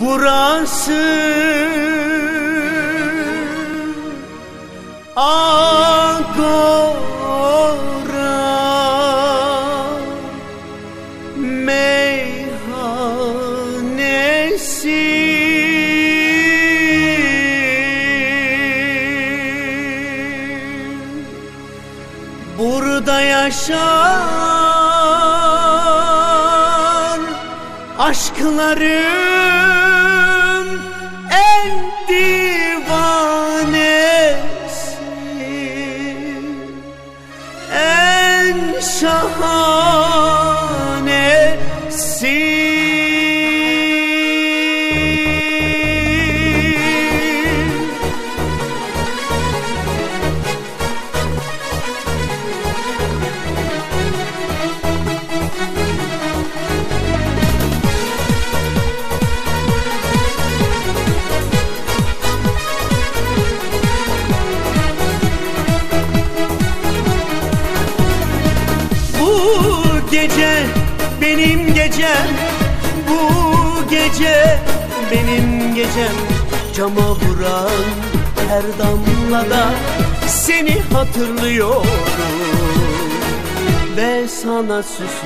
Burası Agora Meyhanesi Burada yaşar aşkların en divanesi en şahanesi benim gecem Bu gece benim gecem. Cama vuran her damlada Seni hatırlıyorum. Ve sana susuzluğum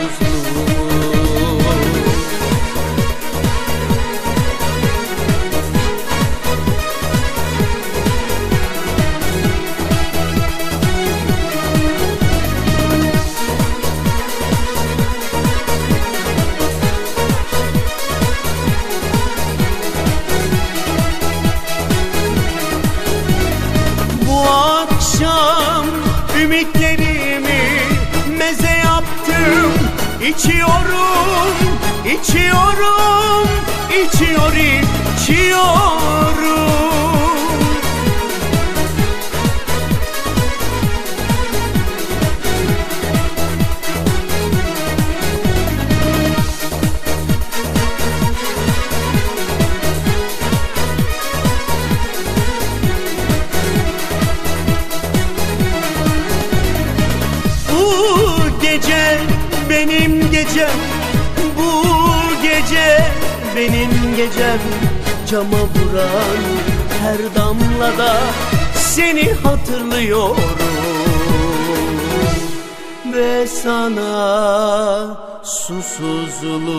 ümitlerimi meze yaptım. İçiyorum, içiyorum, içiyorum, içiyorum gecem Bu gece benim gecem. Cama vuran her damlada Seni hatırlıyorum. Ve sana susuzluğum